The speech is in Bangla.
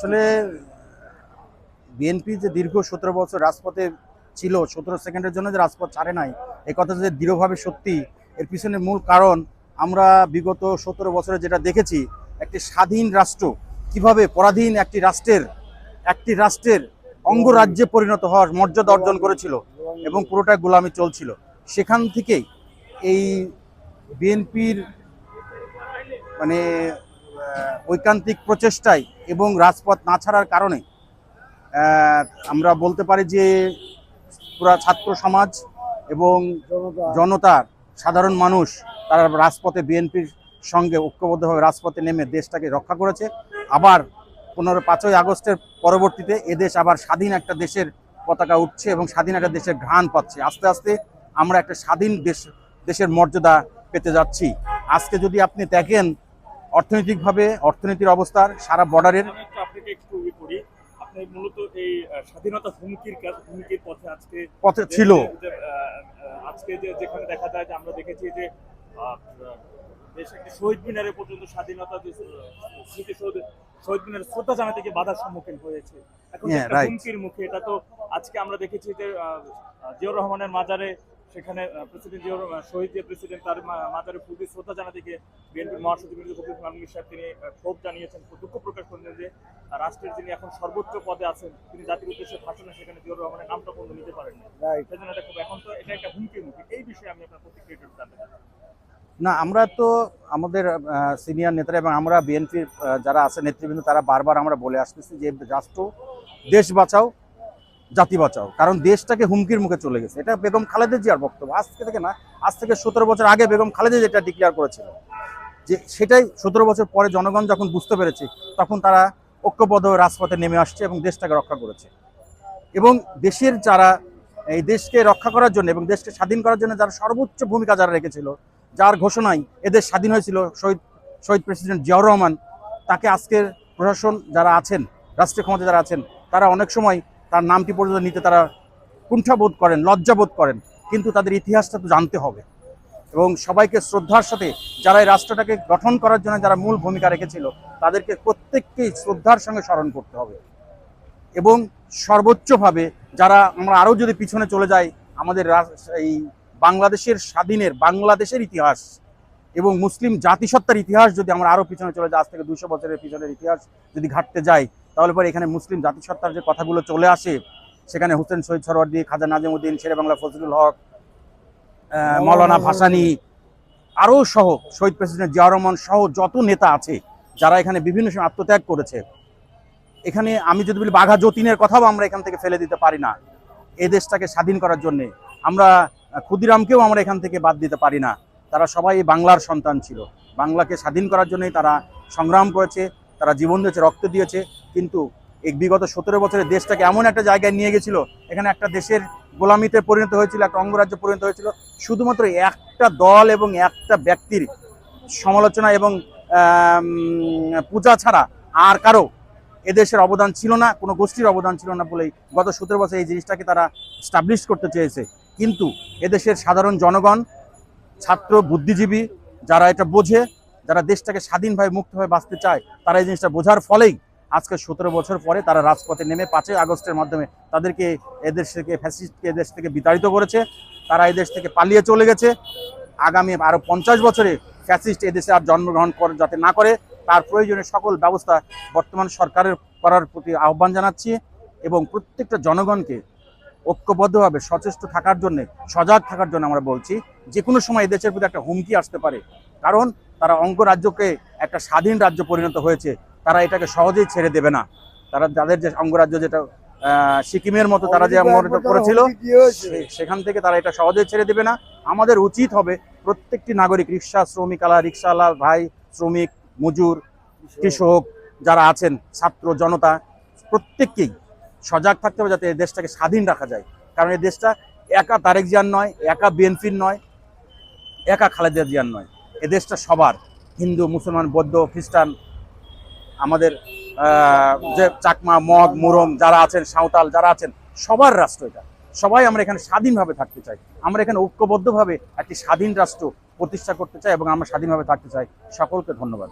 আসলে, বিএনপি যে দীর্ঘ সতেরো বছর রাজপথে ছিল, সতেরো সেকেন্ডের জন্য যে রাজপথ ছাড়ে নাই এই কথা যে দৃঢ়ভাবে সত্যি, এর পিছনে মূল কারণ আমরা বিগত সতেরো বছরে যেটা দেখেছি, একটি স্বাধীন রাষ্ট্র, কীভাবে পরাধীন একটি রাষ্ট্রের একটি রাষ্ট্রের অঙ্গরাজ্যে পরিণত হওয়ার মর্যাদা অর্জন করেছিল এবং পুরোটা গোলামি চলছিল। সেখান থেকেই এই বিএনপির মানে ঐকান্তিক প্রচেষ্টায় এবং রাজপথ না ছাড়ার কারণে আমরা বলতে পারি যে পুরা ছাত্র সমাজ এবং জনতার। সাধারণ মানুষ তারা রাজপথে বিএনপির সঙ্গে ঐক্যবদ্ধভাবে রাজপথে নেমে দেশটাকে রক্ষা করেছে। আবার পনেরো পাঁচই আগস্টের পরবর্তীতে এদেশ আবার স্বাধীন একটা দেশের পতাকা উঠছে এবং স্বাধীন একটা দেশের ঘ্রাণ পাচ্ছে। আস্তে আস্তে আমরা একটা স্বাধীন দেশ দেশের মর্যাদা পেতে যাচ্ছি। আজকে যদি আপনি দেখেন অর্থনৈতিকভাবে অর্থনীতির অবস্থার সারা বর্ডারের মূলত এই স্বাধীনতা হুমকির হুমকির পথে আজকে পথে ছিল। আজকে যে যেখানে দেখা যায় যে আমরা দেখেছি যে দেশ একটি শহীদ মিনারে পর্যন্ত স্বাধীনতা শহীদ শহীদ মিনারে শ্রদ্ধা জানাতে গিয়ে বাধার সম্মুখীন হয়েছে। এখন. হুমকির মুখে এটা তো আজকে আমরা দেখেছি যে জিয়াউর রহমানের মাজারে সেখানে প্রেসিডেন্ট জিয়াউর শহীদ যে প্রেসিডেন্ট তার মা- মাজারে ফুল দিয়ে শ্রদ্ধা জানাতে গিয়ে বিএনপির মহাসচিব ইসলাম আলমগীর সাহেব। তিনি ক্ষোভ জানিয়েছেন দুঃখ প্রকাশ করলেন যে রাষ্ট্রের যিনি এখন সর্বোচ্চ পদে আছেন তিনি জাতির উদ্দেশ্যে ভাষণে সেখানে জিয়াউর রহমানের নামটা পর্যন্ত নিতে পারেন না সেজন্য এটা খুব এখন তো এটা একটা হুমকির মুখে। এই বিষয়ে আমি আপনার প্রতিক্রিয়া জানতে না আমরা তো আমাদের সিনিয়র নেতারা এবং আমরা বিএনপির যারা আছে নেতৃবৃন্দ তারা বারবার আমরা বলে আসতেছি যে রাষ্ট্র দেশ বাঁচাও জাতি বাঁচাও। কারণ দেশটাকে হুমকির মুখে চলে গেছে। এটা বেগম খালেদা জিয়ার বক্তব্য। আজ থেকে না, আজ থেকে সতেরো বছর আগে বেগম খালেদা যেটা ডিক্লেয়ার করেছিল, যে সেটাই সতেরো বছর পরে জনগণ যখন বুঝতে পেরেছে, তখন তারা ঐক্যবদ্ধ রাজপথে নেমে আসছে এবং দেশটাকে রক্ষা করেছে। এবং দেশের যারা, এই দেশকে রক্ষা করার জন্য এবং দেশকে স্বাধীন করার জন্য যারা সর্বোচ্চ ভূমিকা যারা রেখেছিল, যার ঘোষণায় এদের স্বাধীন হয়েছিল শহীদ শহীদ প্রেসিডেন্ট জিয়াউর রহমান, তাকে আজকের প্রশাসন যারা আছেন, রাষ্ট্রীয় ক্ষমতা যারা আছেন, তারা অনেক সময় তার নামটি পর্যন্ত নিতে তারা কুণ্ঠাবোধ করেন, লজ্জাবোধ করেন, কিন্তু তাদের ইতিহাসটা তো জানতে হবে। এবং সবাইকে শ্রদ্ধার সাথে যারা এই রাষ্ট্রটাকে গঠন করার জন্য যারা মূল ভূমিকা রেখেছিল, তাদেরকে প্রত্যেককেই শ্রদ্ধার সঙ্গে স্মরণ করতে হবে। এবং সর্বোচ্চভাবে যারা আমরা আরও যদি পিছনে চলে যাই, আমাদের এই বাংলাদেশের স্বাধীনের, বাংলাদেশের ইতিহাস এবং মুসলিম জাতিসত্তার ইতিহাস যদি আমরা আরও পিছনে চলে যাই, আজ থেকে দুশো বছরের পিছনের ইতিহাস যদি ঘাটতে যাই তাহলে পরে এখানে মুসলিম জাতিসত্তার যে কথাগুলো চলে আসে সেখানে হোসেন শহীদ সরওয়ার্দী খাজা নাজিমুদ্দিন শেরে বাংলা ফজলুল হক মৌলানা ভাসানি আরও সহ শহীদ প্রেসিডেন্ট জিয়া রহমান সহ যত নেতা আছে যারা এখানে বিভিন্ন সময় আত্মত্যাগ করেছে এখানে আমি যদি বলি বাঘা যতীনের কথাও আমরা এখান থেকে ফেলে দিতে পারি না। এ দেশটাকে স্বাধীন করার জন্যে আমরা ক্ষুদিরামকেও আমরা এখান থেকে বাদ দিতে পারি না। তারা সবাই বাংলার সন্তান ছিল। বাংলাকে স্বাধীন করার জন্যই তারা সংগ্রাম করেছে। তারা জীবন দিয়েছে, রক্ত দিয়েছে, কিন্তু এই বিগত সতেরো বছরে দেশটাকে এমন একটা জায়গায় নিয়ে গেছিল, এখানে একটা দেশের গোলামিতে পরিণত হয়েছিল, একটা অঙ্গরাজ্যে পরিণত হয়েছিল, শুধুমাত্র একটা দল এবং একটা ব্যক্তির সমালোচনা এবং পূজা ছাড়া আর কারও এদেশের অবদান ছিল না, কোনো গোষ্ঠীর অবদান ছিল না বলেই গত সতেরো বছর এই জিনিসটাকে তারা স্টাবলিশ করতে চেয়েছে। কিন্তু এদেশের সাধারণ জনগণ, ছাত্র, বুদ্ধিজীবী, যারা এটা বোঝে যারা দেশটাকে স্বাধীনভাবে মুক্তভাবে বাঁচতে চায়, তারা এই জিনিসটা বোঝার ফলেই আজকে সতেরো বছর পরে তারা রাজপথে নেমে পাঁচই আগস্টের মাধ্যমে তাদেরকে এদেশ থেকে ফ্যাসিস্টকে এদেশ থেকে বিতাড়িত করেছে। তারা এদেশ থেকে পালিয়ে চলে গেছে। আগামী আরও পঞ্চাশ বছরে ফ্যাসিস্ট এদেশে আর জন্মগ্রহণ করে, যাতে না করে, তার প্রয়োজনে সকল ব্যবস্থা বর্তমান সরকারের করার প্রতি আহ্বান জানাচ্ছি এবং প্রত্যেকটা জনগণকে ঐক্যবদ্ধভাবে সচেষ্ট থাকার জন্য সজাগ থাকার জন্য আমরা বলছি যে কোনো সময় এদেশের প্রতি একটা হুমকি আসতে পারে। কারণ তারা অঙ্গরাজ্যকে একটা স্বাধীন রাজ্য পরিণত হয়েছে তারা এটাকে সহজেই ছেড়ে দেবে না। তারা যাদের যে অঙ্গরাজ্য যেটা সিকিমের মতো তারা যে মনোনীত করেছিল সেখান থেকে তারা এটা সহজে ছেড়ে দেবে না। আমাদের উচিত হবে প্রত্যেকটি নাগরিক রিক্সা শ্রমিক শ্রমিকালা রিক্সাওয়ালা ভাই শ্রমিক মজুর কৃষক যারা আছেন ছাত্র জনতা প্রত্যেককেই সজাগ থাকতে হবে যাতে এই দেশটাকে স্বাধীন রাখা যায়। কারণ এই দেশটা একা তারেক জিয়ার নয়, একা বিএনপির নয়, একা খালেদা জিয়ার নয়। এ দেশটা সবার, হিন্দু, মুসলমান, বৌদ্ধ, খ্রিস্টান, আমাদের যে চাকমা, মগ মুরং যারা আছেন, সাঁওতাল, যারা আছেন, সবার রাষ্ট্র এটা। সবাই আমরা এখানে স্বাধীনভাবে থাকতে চাই। আমরা এখানে ঐক্যবদ্ধভাবে একটি স্বাধীন রাষ্ট্র প্রতিষ্ঠা করতে চাই এবং আমরা স্বাধীনভাবে থাকতে চাই। সকলকে ধন্যবাদ।